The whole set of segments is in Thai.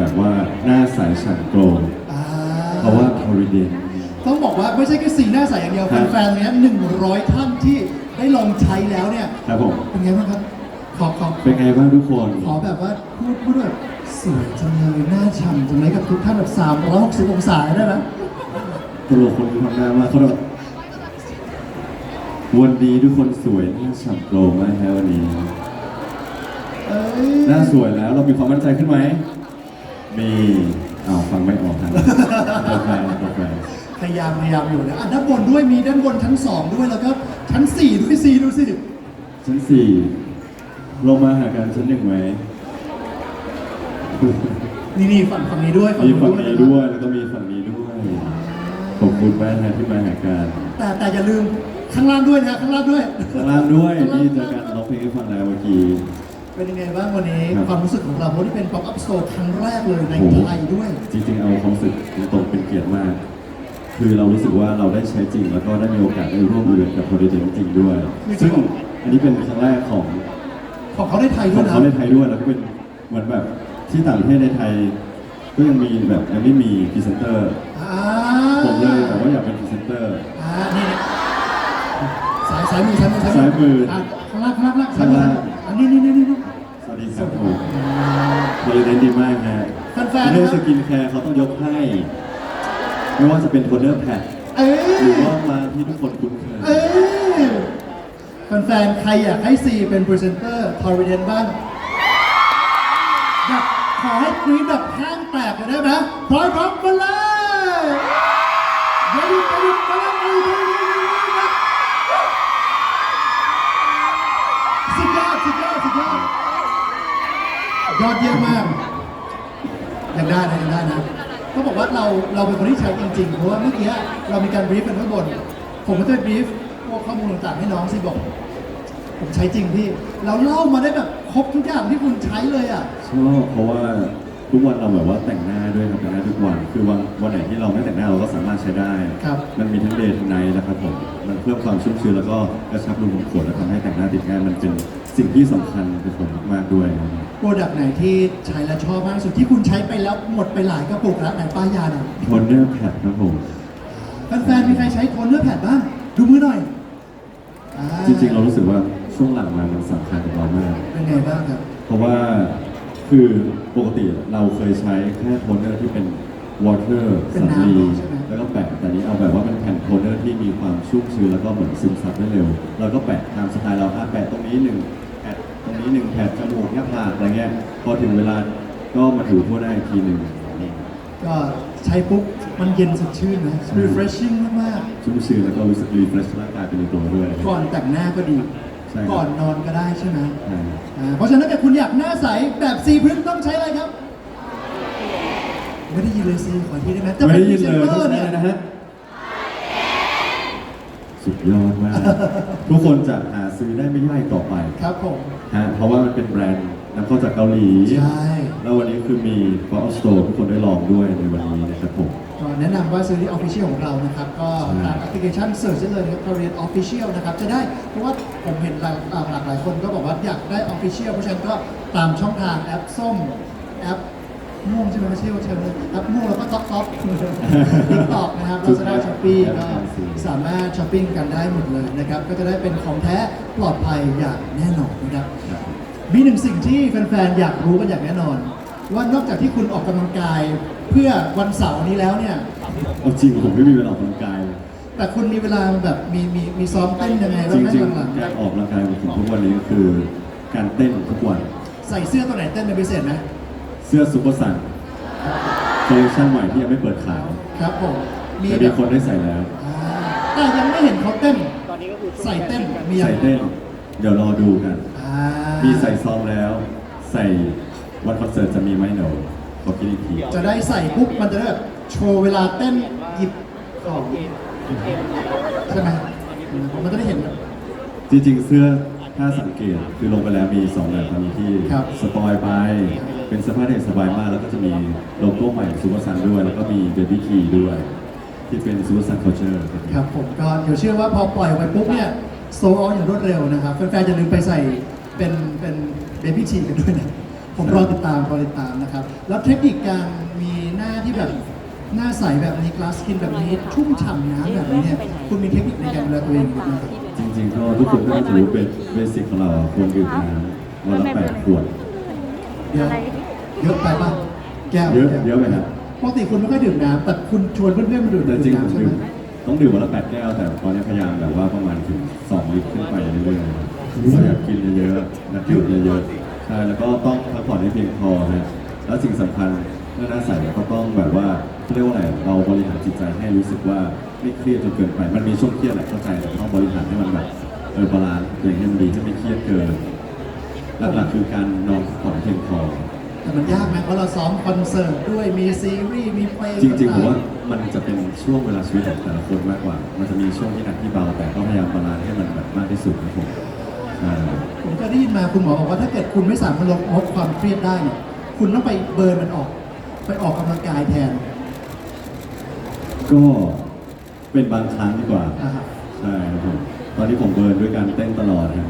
แบบว่าหน้าใสฉันโกลว์อ่าเพราะว่าทอริเดน ต้องบอกว่าไม่ใช่แค่สีหน้าใสอย่างเดียวครับ แฟนๆเนี้ยหนึ่งร้อยท่านที่ได้ลองใช้แล้วเนี่ย ครับผม เป็นไงบ้างครับ ขอขอเป็นไงบ้างทุกคน ขอแบบว่าพูดพูดแบบสวยจังเลยหน้าฉ่ำจังเลยกับทุกท่านแบบ360องศาได้ไหมตลกคนทำหน้ามากเขาแบบวันนี้ทุกคนสวยหน้าฉ่ำโกลว์มากฮะวันนี้เอ้ย หน้าสวยแล้วเรามีความมั่นใจขึ้นไหม มีอ้าวฟังไม่ออกฮะกาแฟกาแฟพยายามพยายามอยู่นะอะด้านบนด้วยมีด้านบนชั้นสองด้วยแล้วก็ชั้นสี่ด้วยซีดูสิชั้นสี่ลงมาหากันชั้นหนึ่งไหมนี่นี่ฝั่งฝั่งนี้ด้วยมีฝั่งนู้นี้นะด้วยแล้วก็มีฝั่งนี้ด้วยขอบคุณมากนะที่มาหากันแต่แต่อย่าลืมข้างล่างด้วยนะข้างล่างด้วยข้างล่างด้วยนี่เจอกันร้องเพลงให้ฟังแล้วเมื่อกี้ เป็นยังไงบ้างวันนี้ครับ ความรู้สึกของเราเพราะที่เป็น pop up store ครั้งแรกเลยในโอ้โหไทยด้วย จริงๆ เอาความรู้สึกตรงๆเป็นเกียรติมาก คือเรารู้สึกว่าเราได้ใช้จริง แล้วก็ได้มีโอกาสได้ร่วมอีเวนต์กับโปรดิเจนจริงด้วย ซึ่งอันนี้เป็นครั้งแรกของของเขาได้ไทยขด้อวยงนะเขาในไทยด้วย แล้วก็เป็นเหมือนแบบที่ต่างประเทศในไทย ก็ยังมีแบบยังไม่มีพรีเซนเตอร์ อ่าผมเลยแบบว่าอยากเป็นพรีเซนเตอร์ อ่านี่สายสายมือสายมือซ้ายมืออะข้างล่างข้างล่างข้างล่างข้างล่างอันนี้นี่นี่นี่นี่สวัส ดีครับผมโปรดิเจนดีมากฮะแฟนๆเรื่องนะครับสกินแคร์เขาต้องยกให้ ไม่ว่าจะเป็นโทนเนอร์แพดเอ้หรืยอว่ามาที่ทุกคนคุ้นเคยเอ้ยแฟนๆใครอยากให้ซีเป็นพรีเซนเตอร์ทอร์เดนบ้างแบบขอให้กรี๊ดแบบห้างแตกเลยได้ไหมพร้อมพร้อมมาเลย ยอดเยี่ยมมากยังได้นะยังได้นะก็บอกว่าเราเราเป็นคนที่ใช้จริงๆเพราะว่าเมื่อกี้เรามีการบรีฟกันข้างบน ผมก็จะบรีฟพวกข้อมูลต่างๆให้น้องสิบอก ผมใช้จริงพี่ เราเล่ามาได้แบบครบทุกอย่างที่คุณใช้เลยอะ ชอบเพราะว่า ทุกวันเราแบบว่าแต่งหน้าด้วยครับแต่งหน้าทุกวัน คือวันวันไหนที่เราไม่แต่งหน้าเราก็สามารถใช้ได้ ครับ มันมีทั้งเดย์ทั้งไนท์นะครับผมมันเพิ่มความชุ่มชื้นแล้วก็กระชับรูขุมขนและทำให้แต่งหน้าติดง่ายมันเป็นสิ่งที่สำคัญกับผมมากๆด้วยครับโปรดักต์ไหนที่ใช้แล้วชอบมากที่สุดที่คุณใช้ไปแล้วหมดไปหลายกระปุกแล้วไหนป้ายยาหน่อยโทนเนอร์แพดครับผม แฟนๆมีใครใช้โทนเนอร์แพดบ้างดูมือหน่อยอ่าจริงๆเรารู้สึกว่าช่วงหลังมามันสำคัญกับเรามาก เป็นไงบ้างครับ เพราะว่า คือปกติเราเคยใช้แค่โทนเนอร์ที่เป็นวอเตอร์เป็นสำลีน้ำใช่ไหม แล้วก็แปะแต่นี้เอาแบบว่าเป็นแผ่นโทนเนอร์ที่มีความชุ่มชื้นแล้วก็เหมือนซึมซับได้เร็วเราก็แปะตามสไตล์เราอะแปะตรงนี้หนึ่งแปะตรงนี้หนึ่งแผดจมูกหน้าผากอะไรเงี้ยพอถึงเวลาก็มาถูทั่วหน้าอีกทีหนึ่งก็ใช้ปุ๊บมันเย็นสดชื่นนะ refreshing มากชุ่มชื้นแล้วก็รู้สึกรีเฟรชร่างกายไปในตัวด้วย ๆ ก่อนแต่งหน้าก็ดี ใช่ครับ ก่อนนอนก็ได้ใช่ไหมใช่อ่าเพราะฉะนั้นถ้าเกิดคุณอยากหน้าใสแบบซีพื้นต้องใช้อะไรครับ ไม่ได้ยินเลยซีขอทีได้ไหมจะไม่เป็นได้ยินเลยพรีต้ซองนตอร์ใช้เนี่ยนะฮะสุดยอดมาก ทุกคนจะหาซื้อได้ไม่ยากต่อไปครับผม ฮะเพราะว่ามันเป็นแบรนด์นำเข้าจากเกาหลี ใช่ แล้ววันนี้คือมี p o p Store ทุกคนได้ลองด้วยในวันนี้นะครับผมก็ แนะนำว่าซื้อที่ Official ของเรานะครับ ก็ใช่ตามแอปพลิเคชันเสิร์ชได้เลยนะครับ Korean Official นะครับ จะได้เพราะว่าผมเห็นหลายอ่าหลากหลายคนก็บอกว่าอยากได้ Official เพราะฉะนั้นก็ตามช่องทางแอปส้มแอปม่วงใช่ไหมไม่ใช่ว่าเชิญเลยแอปม่วงแล้วก็ท็อปท็อปติ๊กต็อกนะครับลาซาด้าช้อปปี้ก็สามารถช้อปปิ้งกันได้หมดเลยนะครับ ก็จะได้เป็นของแท้ปลอดภัยอย่างแน่นอนนะครับครับมีหนึ่งสิ่งที่แฟนๆอยากรู้กันอย่างแน่นอน ว่านอกจากที่คุณออกกำลังกาย เพื่อวันเสาร์นี้แล้วเนี่ย เอาจริงผมไม่มีเวลาออกกำลังกายเลยแต่คุณมีเวลาแบบมีมีมีซ้อมเต้นยังไงจบ้างไหมริงหลังๆการออกกำลังกายของผมทุกวันนี้ก็คือ การเต้นทุกวัน ๆใส่เสื้อตัวไหนเต้นเป็นพิเศษไหมเสื้อซุปเปอร์ซันคอลเลคชันใหม่ที่ยังไม่เปิดขายครับผมมีแต่แบมีบคนได้ใส่แล้ว อ่าแต่ยังไม่เห็นเขาเต้นใส่เต้น มียังใส่เต้น เดี๋ยวรอดูกัน อ่ามีใส่ซ้อมแล้ว ใส่ วันคอนเสิร์ตจะมีไหมเดี๋ยวขอคิดอีกทีจะได้ใส่ปุ๊บมันจะได้แบบโชว์เวลาเต้นหยิบของใช่ไหมอืมมันจะได้เห็นแบบ จริงๆเสื้อถ้าสังเกตคือลงไปแล้วมีสองแบบครับมีที่ครับสปอยไป เป็นเสื้อผ้าที่สบายมาก แล้วก็จะมีโลโก้ใหม่ซูเปอร์ซันด้วย แล้วก็มีเบบี้คีด้วย ที่เป็นซูเปอร์ซันเคาเจอร์ครับผมก็เดี๋ยวเชื่อว่าพอปล่อยออกไปปุ๊บเนี่ยโซอออย่างรวดเร็วนะครับแฟนๆอย่าลืมไปใส่เป็นเป็นเบบี้ทีกันด้วยนะ ผมรอติดตามรอติดตามนะครับ แล้วเทคนิคการมีหน้าที่แบบหน้าใสแบบนี้กลาสกินแบบนี้ชุ่มฉ่ำน้ำแบบนี้เนี่ยคุณมีเทคนิคในการดูแลตัวเองยังไงครับจริงๆก็ทุกคนก็น่าจะรู้เป็นเบสิกของเราควรดื่มน้ำวันละแปดขวดเยอะเยอะไปป่ะแก้วเยอะแก้วเยอะไหมครับปกติคุณไม่ค่อยดื่มน้ำแต่คุณชวนเพื่อนๆมาดื่มแต่จริงๆผน้ำมใช่ดื่ไหมมต้องดื่มวันละแปดแก้วแต่ตอนนี้พยายามแบบว่าประมาณถึงสองลิตรขึ้นไปเรื่อยๆครับเพราะอยากกินเยอะๆอยากดื่มเยอะๆใช่แล้วก็ต้องพักผ่อนให้เพียงพอนะแล้วสิ่งสำคัญเมื่อหน้าใสเราก็ต้องแบบว่าเขาเรียกว่าอะไรเราบริหารจิตใจให้รู้สึกว่าไม่เครียดจนเกินไปมันมีช่วงเครียดแหละเข้าใจแต่ต้องบริหารให้มันแบบเออบาลานซ์ตัวเองให้มันดีให้ไม่เครียดเกินหลักๆคือการนอนพักผ่อนให้เพียงพอ แต่มันยากไหมเพราะเราซ้อมคอนเสิร์ตด้วยมีซีรีส์มีเพลงจริงๆผมว่าต่มันจะเป็นช่วงเวลาชีวิตของแต่ละคนมากกว่า มันจะมีช่วงที่หนักที่เบาแต่ก็พยายามบาลานซ์ให้มันแบบมากที่สุดครับผมใช่ ผมเคยได้ยินมาคุณหมอบอกว่าถ้าเกิดคุณไม่สามารถลดลดความเครียดได้เนี่ยคุณต้องไปเบิร์นมันออก ไปออกกำลังกายแทนก็เป็นบางครั้งดีกว่าอ่าฮะใช่ครับผมตอนนี้ผมเบิร์นด้วยการเต้นตลอดครับ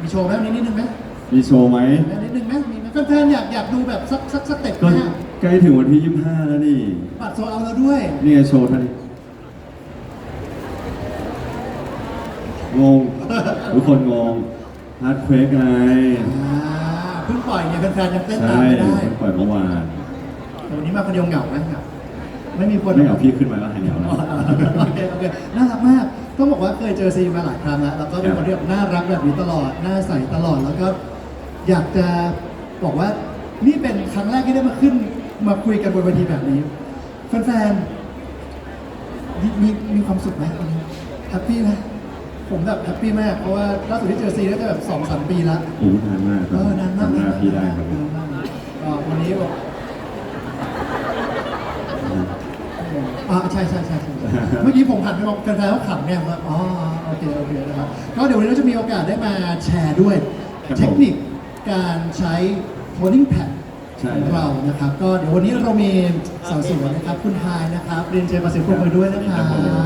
มีโชว์ไหมวันนี้นิดนึงไหมมีโชว์ไหมนิดนึงไหมมีไหมแฟนๆอยากอยากดูแบบสักสักสเต็ปก็ไหมฮะใกล้ถึงวันที่ 25 แล้วนี่ บัตรโซเอาแล้วด้วย นี่ไงโชว์ท่านนี้งง ทุกคนงง ฮาร์ดเควกไงอ่าเพิ่งปล่อยเนี่ยแฟนๆยังเต้นใช่ตามไม่ได้เพิ่งปล่อยเมื่อวานแต่วันนี้มาคนเดียวเหงาไหมเหงาไม่มีคนไม่เอาพี่ขึ้นมาแล้วหายเหงาอ๋อแล้วโอเคโอเคน่ารักมาก ต้องบอกว่าเคยเจอซีมาหลายครั้งแล้วแล้วก็เป็นคนที่แบบน่ารักแบบนี้ตลอด หน้าใสตลอด แล้วก็อยากจะบอกว่านี่เป็นครั้งแรกที่ได้มาขึ้นมาคุยกันบนเวทีแบบนี้แฟนๆมีมีมีความสุขไหมวันนี้แฮปปี้ไหม ผมแบบแฮปปี้มาก เพราะว่าล่าสุดที่เจอซีน่าจะแบบสองสามปีละโอ้นานมากคเอรับอนานมากจำหน้าพี่ได้ครับนานมากก็วันนี้บอกอ่าใช่ใช่ใช่ใช่เมื่อกี้ผมหันไปมองแฟนๆเขาขำเนี่ยว่าอ๋อโอเคโอเคนะครับก็เดี๋ยววันนี้เราจะมีโอกาสได้มาแชร์ด้วยครับผมเทคนิคการใช้ toning pad ใช่ของเรานะครับ ก็เดี๋ยววันนี้เรามีสาวสวยนะครับ คุณไฮายนะครับเรียนเชิญมาเสียงปรบมือด้วยนะครั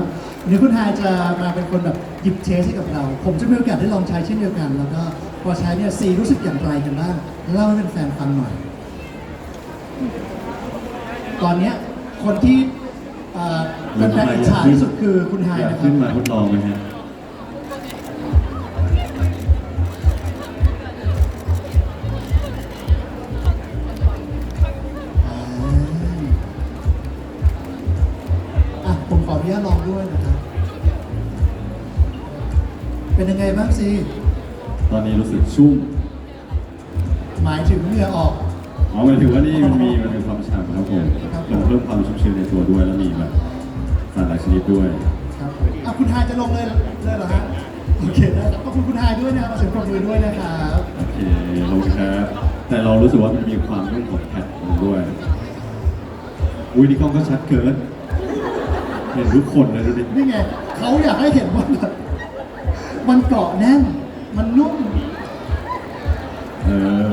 บ เดี๋ยวคุณไฮายจะมาเป็นคนแบบหยิบเชสให้กับเรา ผมจะมีโอกาสได้ลองใช้เช่นเดียวกัน แล้วก็พอใช้เนี่ยซีรู้สึกอย่างไรกันบ้างเล่าให้เป็นแฟนฟังหน่อย ตอนเนี้ยคนที่เอ่อเป็นแฟนอิจฉาที่สุดคือคุณไฮายอยากนะครับ ขึ้นมาทดลองไหมฮะ เป็นยังไงบ้างซีตอนนี้รู้สึกชุ่มหมายถึงเหงื่อออก อ๋อหมายถึงว่านี่มันมีมันมีความฉ่ำครับผมครับผมมันเพิ่มความชุ่มชื้นในตัวด้วยแล้วมีแบบสารหลายชนิดด้วย ครับอะคุณไฮายจะลงเลยเลยเหรอฮะโอเคได้ครับขอบคุณคุณไฮายด้วยนะครับมาเสียงปรบมือด้วยนะครับโอเคขอบคุณครับ แต่เรารู้สึกว่ามันมีความนุ่มของแพทมันด้วย อุ้ยนี่กล้องก็ชัดเกิน เห็นทุกคนเลยดูดินี่ไงเขาอยากให้เห็นว่าแบบ มันเกาะแน่น มันนุ่ม เออ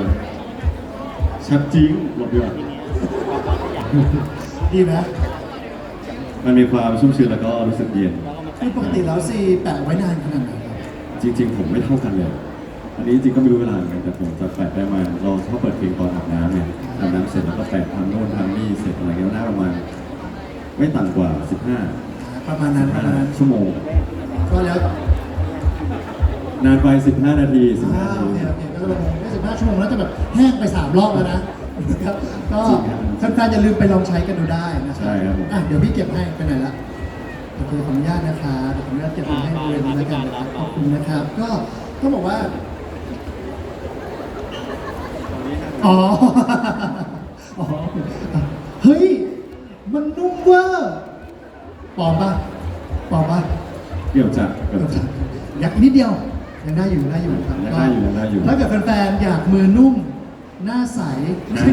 ชัดจริงหลบดีกว่าดีไหมมันมีความชุ่มชื้นแล้วก็รู้สึกเย็น คือปกติแล้วซีแปะไว้นานขนาดไหนครับจริง ๆ ผมไม่เท่ากันเลย อันนี้จริงๆก็ไม่รู้เวลาเหมือนกันแต่ผมจะแปะได้มาเราชอบเปิดเพลงตอนอาบน้ำเนี่ยอาบน้ำเสร็จแล้วก็แปะทำโน่นทำนี่เสร็จอะไรเงี้ยน่าประมาณไม่ต่ำกว่า 15 ประมาณนั้นประมาณนั้น ชั่วโมง ก็แล้ว นานไป 15 นาทีอ่า15โอนาเคทีโอเคก็ประมาณไม่สิบห้าชั่วโมงแล้วจะแบบแห้งไปสามรอบแล้วนะนะครับ ก็จริงครับแฟนๆอย่าลืมไปลองใช้กันดูได้นะครัใช่ครับผม อะเดี๋ยวพี่เก็บให้ไปไหนละโอเคขออนุญาตนะครับเดี๋ยวขออนุญาตเก็บมาให้ดูเลยแล้วกันนะครับขอบคุณนะครับ ก็ต้องบอกว่า อ๋อ อ๋อ เฮ้ย มันนุ่มเวอร์ปลอมปะปลอมปะ เกี่ยวจะเกี่ยวจะ อยากอีกนิดเดียว ยังได้อยู่ยังได้อยู่ครับยังได้อยู่ยังได้อยู่ ถ้าเกิดแฟนๆอยากมือนุ่ม หน้าใส ไม่ใช่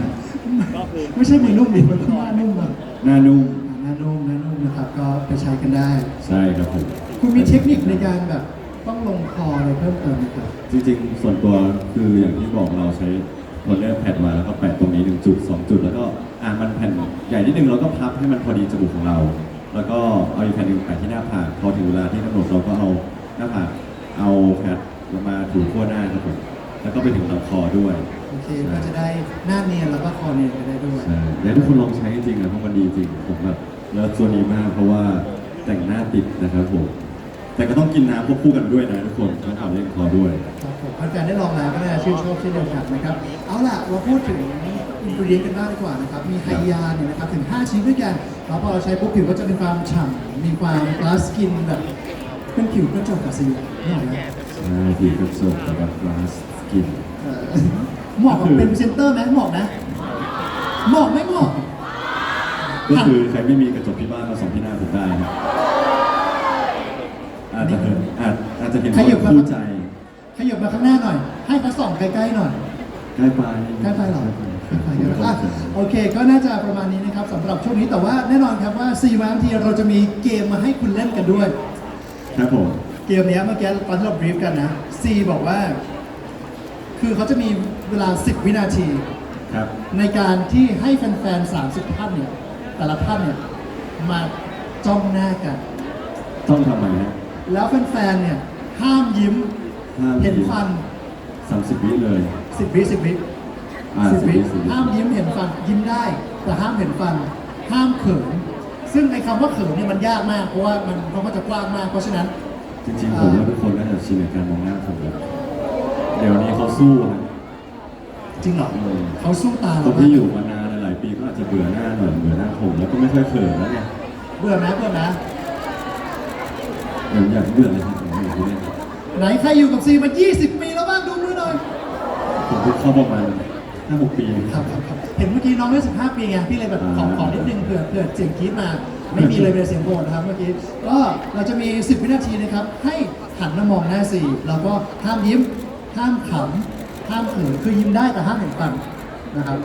ไม่ใช่มือนุ่มดิมันต้องหน้านุ่มอะหน้านุ่มหน้านุ่มหน้านุ่มนะครับ ก็ไปใช้กันได้ ใช่ครับผมคุณมีเทคนิคในการแบบต้องลงคออะไรเพิ่มเติมไหมครับ จริงๆ ส่วนตัวคืออย่างที่บอกเราใช้โทนเนอร์แผ่นมาแล้วก็แปะตรงนี้หนึ่งจุดสองจุด แล้วก็อ่ามันแผ่นใหญ่นิดนึงเราก็พับให้มันพอดีจมูกของเรา แล้วก็เอาอีกแผ่นหนึ่งแปะที่หน้าผากพอถึงเวลาที่กำหนดเราก็เอาหน้าผาก เอาแพดมาถูทั่วหน้าครับผมแล้วก็ไปถึงลำคอด้วย โอเคก็จะได้หน้าเนียนแล้วก็คอเนียนไปได้ด้วย ใช่อยากให้ทุกคนลองใช้จริงๆนะเพราะมันดีจริงผมแบบเลิฟตัวนี้มากเพราะว่าแต่งหน้าติดนะครับผมแต่ก็ต้องกินน้ำควบคู่กันด้วยนะทุกคนต้องทำเล่นคอด้วย ครับผมแฟนๆได้ลองแล้วก็น่าจะชื่นชอบเช่นเดียวกันนะครับ เอาล่ะเราพูดถึงอินกรีเดียนกันบ้างดีกว่านะครับ มีไฮยาเนี่ยนะครับถึง 5 ชิ้นด้วยกันแล้วพอเราใช้ปุ๊บผิวก็จะมีความฉ่ำมีความกลาสกินแบบ เป็นผิวกระจกกับซีนี่หรอกนะใช่ดีกระจกแล้วก็กลาสสกินเออเหมาะกับเป็นพรีเซนเตอร์ไหมเหมาะนะเหมาะไหมเหมาะก็คือใครไม่มีกระจกที่บ้านมาส่องที่หน้าผมได้ครับอาจจะเห็นอาจอาจจะเห็นว่าคู่ใจขยับมาข้างหน้าหน่อย ให้เขาส่องใกล้ๆหน่อย ใกล้ไปใกล้ไปเหรอใกล้ไปเดี๋ยวนะอะโอเค ก็น่าจะประมาณนี้นะครับสำหรับช่วงนี้แต่ว่าแน่นอนครับว่า4วันทีเราจะมีเกมมาให้คุณเล่นกันด้วย ครับผม เกมเนี้ยเมื่อกี้ตอนที่เราบรีฟกันนะซีบอกว่า คือเขาจะมีเวลา 10 วินาที ครับ ในการที่ให้แฟนๆ 30 ท่านเนี่ย แต่ละท่านเนี่ย มาจ้องหน้ากัน ต้องทำไมฮะแล้วแฟนๆ เนี่ย ห้ามยิ้ม ห้ามเห็นฟัน สามสิบวิเลย 10 วิ10 วิอ่าสิบวิสิบวิ ห้ามยิ้มเห็นฟัน ยิ้มได้ แต่ห้ามเห็นฟัน ห้ามเขิน ซึ่งในคำว่าเขินเนี่ยมันยากมากเพราะว่ามันเพราะมันจะกว้างมากเพราะฉะนั้น จริงๆผมว่าทุกคนน่าจะชินกับการมองหน้าผมแล้วเดี๋ยวนี้เขาสู้นะจริงเหรออืมเขาสู้ตาคเรานมาที่กอยู่มานานหลายๆปีก็อาจจะเบื่อหน้าหน่อยเบื่อหน้าผมแล้วก็ไม่ค่อยเขินแล้วไงเบื่อไหมเบื่อไหมเอออยากเบื่อเลยครับผมอยากเล่นไหนใครอยู่กับซีมา 20 ปีแล้วบ้างดูมือหน่อยผมเพิ่งเข้าประมาณ ห้าหกปีครับครับครับเห็นเมื่อกี้น้องได้15 ปีไงพี่เลยแบบขออ่าขอนิดนึงเผื่อเผื่อเสียงกรี๊ดมาไม่มีเลยเป็นเสียงโหวตนะครับเมื่อกี้ก็เราจะมี 10 วินาทีนะครับให้หันมามองหน้าซีแล้วก็ห้ามยิ้มห้ามขำห้ามเขินคือยิ้มได้แต่ห้ามเห็นฟันนะครับ